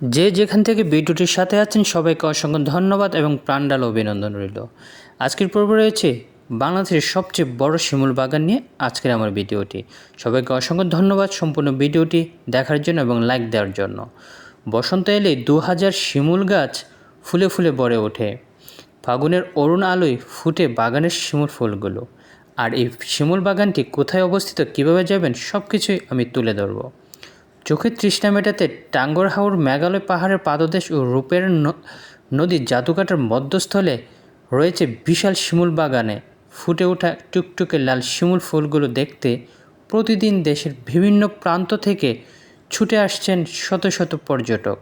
যে যেখান থেকে ভিডিওটির সাথে আছেন, সবাইকে অসংখ্য ধন্যবাদ এবং প্রাণডাল অভিনন্দন রইল। আজকের পর্ব রয়েছে বাংলাদেশের সবচেয়ে বড় শিমুল বাগান নিয়ে আজকের আমার ভিডিওটি। সবাইকে অসংখ্য ধন্যবাদ সম্পূর্ণ ভিডিওটি দেখার জন্য এবং লাইক দেওয়ার জন্য। বসন্ত এলে দু হাজার শিমুল গাছ ফুলে ফুলে ভরে ওঠে। ফাগুনের অরুণ আলোয় ফুটে বাগানের শিমুল ফুলগুলো। আর এই শিমুল বাগানটি কোথায় অবস্থিত, কীভাবে যাবেন সব কিছুই আমি তুলে ধরবো। চোখের তৃষ্ণা মেটাতে টাঙ্গরহাউর মেঘালয় পাহাড়ের পাদদেশ ও রূপের নদীর জাদুকাটার মধ্যস্থলে রয়েছে বিশাল শিমুল বাগানে। ফুটে ওঠা টুকটুকে লাল শিমুল ফুলগুলো দেখতে প্রতিদিন দেশের বিভিন্ন প্রান্ত থেকে ছুটে আসছেন শত শত পর্যটক।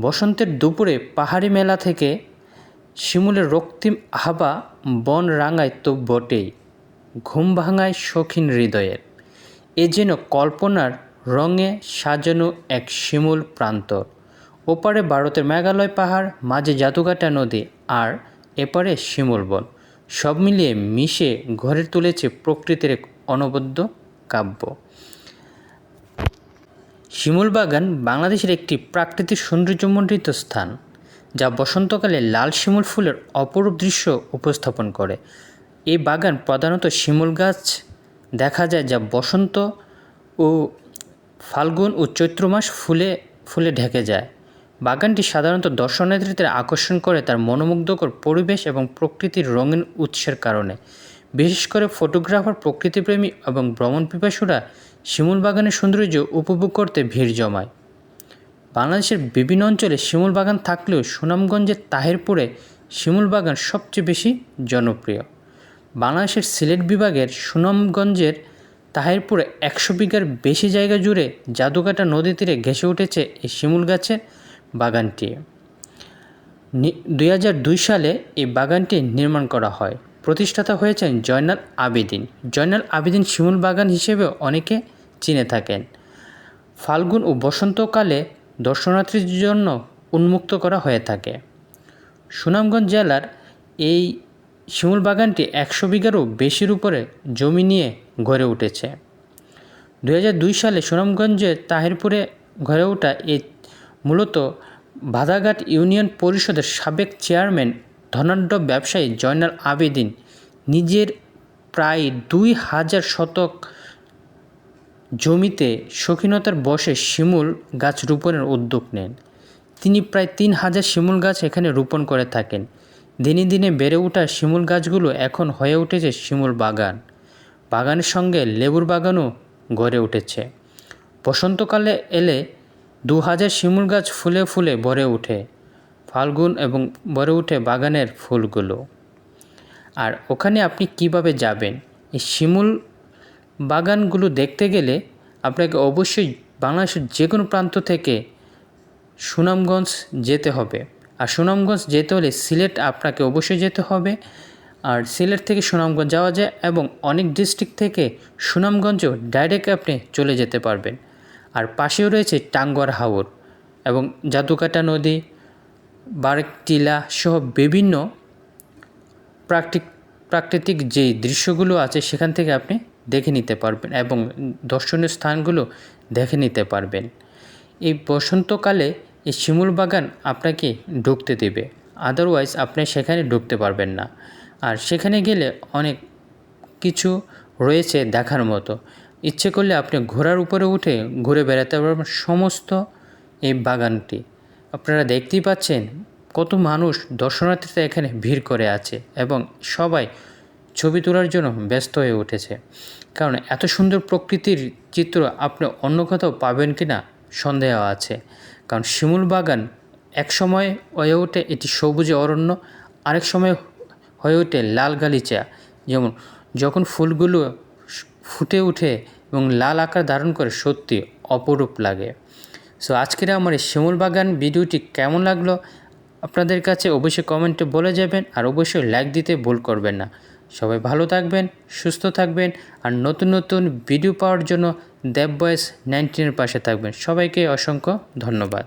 বসন্তের দুপুরে পাহাড়ি মেলা থেকে শিমুলের রক্তিম আহাবা বন রাঙায় তো বটেই। ঘুম ভাঙায় শৌখিন হৃদয়ের। এ যেন কল্পনার রঙে সাজানো এক শিমুল প্রান্তর ওপারে ভারতের মেঘালয় পাহাড়, মাঝে জাদুকাটা নদী আর এপারে শিমুল বন। সব মিলিয়ে মিশে ঘরে তুলেছে প্রকৃতির এক অনবদ্য কাব্য। শিমুল বাগান বাংলাদেশের একটি প্রাকৃতিক সৌন্দর্যমণ্ডিত স্থান, যা বসন্তকালে লাল শিমুল ফুলের অপরূপ দৃশ্য উপস্থাপন করে। এই বাগান প্রধানত শিমুল গাছ দেখা যায়, যা বসন্ত ও ফাল্গুন ও চৈত্র মাস ফুলে ফুলে ঢেকে যায়। বাগানটি সাধারণত দর্শনার্থীদের আকর্ষণ করে তার মনোমুগ্ধকর পরিবেশ এবং প্রকৃতির রঙিন উৎসের কারণে। বিশেষ করে ফটোগ্রাফার, প্রকৃতিপ্রেমী এবং ভ্রমণ পিপাসুরা শিমুল বাগানের সৌন্দর্য উপভোগ করতে ভিড় জমায়। বাংলাদেশের বিভিন্ন অঞ্চলে শিমুল বাগান থাকলেও সুনামগঞ্জের তাহিরপুরে শিমুল বাগান সবচেয়ে বেশি জনপ্রিয়। বাংলাদেশের সিলেট বিভাগের সুনামগঞ্জের তাহিরপুরে একশো বিঘার বেশি জায়গা জুড়ে জাদুকাটা নদী তীরে ঘেঁষে উঠেছে এই শিমুল গাছের বাগানটি। দুই হাজার দুই সালে এই বাগানটি নির্মাণ করা হয়। প্রতিষ্ঠাতা হয়েছেন জয়নাল আবেদিন। জয়নাল আবেদিন শিমুল বাগান হিসেবে অনেকে চিনে থাকেন। ফাল্গুন ও বসন্তকালে দর্শনার্থীর জন্য উন্মুক্ত করা হয়ে থাকে। সুনামগঞ্জ জেলার এই শিমুল বাগানটি একশো বিঘারও বেশির উপরে জমি নিয়ে গড়ে উঠেছে। দুই সালে সুনামগঞ্জের তাহিরপুরে গড়ে ওঠা এই মূলত বাধাঘাট ইউনিয়ন পরিষদের সাবেক চেয়ারম্যান, ধনাঢ্য ব্যবসায়ী জয়নাল আবেদিন নিজের প্রায় দুই হাজার শতক জমিতে শৌখিনতার বসে শিমুল গাছ রোপণের উদ্যোগ নেন। তিনি প্রায় তিন হাজার শিমুল গাছ এখানে রোপণ করে থাকেন। দিনে দিনে বেড়ে ওঠা শিমুল গাছগুলো এখন হয়ে উঠেছে শিমুল বাগান। বাগানের সঙ্গে লেবুর বাগানও গড়ে উঠেছে। বসন্তকালে এলে দু হাজার শিমুল গাছ ফুলে ফুলে ভরে ওঠে, ফাল্গুন এবং ভরে ওঠে বাগানের ফুলগুলো। আর ওখানে আপনি কীভাবে যাবেন? এই শিমুল বাগানগুলো দেখতে গেলে আপনাকে অবশ্যই বাংলাদেশের যে কোনো প্রান্ত থেকে সুনামগঞ্জ যেতে হবে। আর সুনামগঞ্জ যেতে হলে সিলেট আপনাকে অবশ্যই যেতে হবে। আর সিলেট থেকে সুনামগঞ্জ যাওয়া যায় এবং অনেক ডিস্ট্রিক্ট থেকে সুনামগঞ্জও ডাইরেক্ট আপনি চলে যেতে পারবেন। আর পাশেও রয়েছে টাঙ্গর হাওর এবং জাদুকাটা নদী বারেক টিলা সহ বিভিন্ন প্রাকৃতিক প্রাকৃতিক যে দৃশ্যগুলো আছে সেখান থেকে আপনি দেখে নিতে পারবেন এবং দর্শনীয় স্থানগুলো দেখে নিতে পারবেন। এই বসন্তকালে এই শিমুল বাগান আপনাকে ঢুকতে দেবে আদারওয়াইজ আপনি সেখানে ঢুকতে পারবেন না। আর সেখানে গেলে অনেক কিছু রয়েছে দেখার মতো। ইচ্ছে করলে আপনি ঘোড়ার উপরে উঠে ঘুরে বেড়াতে পারবেন সমস্ত এই বাগানটি। আপনারা দেখতেই পাচ্ছেন কত মানুষ দর্শনার্থীরা এখানে ভিড় করে আছে এবং সবাই ছবি তোলার জন্য ব্যস্ত হয়ে উঠেছে। কারণ এত সুন্দর প্রকৃতির চিত্র আপনি অন্য কোথাও পাবেন কি না সন্দেহ আছে। কারণ শিমুল বাগান এক সময় হয়ে ওঠে, এটি সবুজে অরণ্য, আরেক সময় হয়ে ওঠে লাল গালিচা। যেমন, যখন ফুলগুলো ফুটে ওঠে এবং লাল আকার ধারণ করে, সত্যি অপরূপ লাগে। সো আজকের আমার এই শিমুল বাগান ভিডিওটি কেমন লাগল? আপনাদের কাছে অবশ্যই কমেন্টে বলে যাবেন আর অবশ্যই লাইক দিতে ভুল করবেন না। সবাই ভালো থাকবেন, সুস্থ থাকবেন আর নতুন নতুন ভিডিও পাওয়ার জন্য দেব বয়েস নাইনটিনের পাশে থাকবেন। সবাইকে অসংখ্য ধন্যবাদ।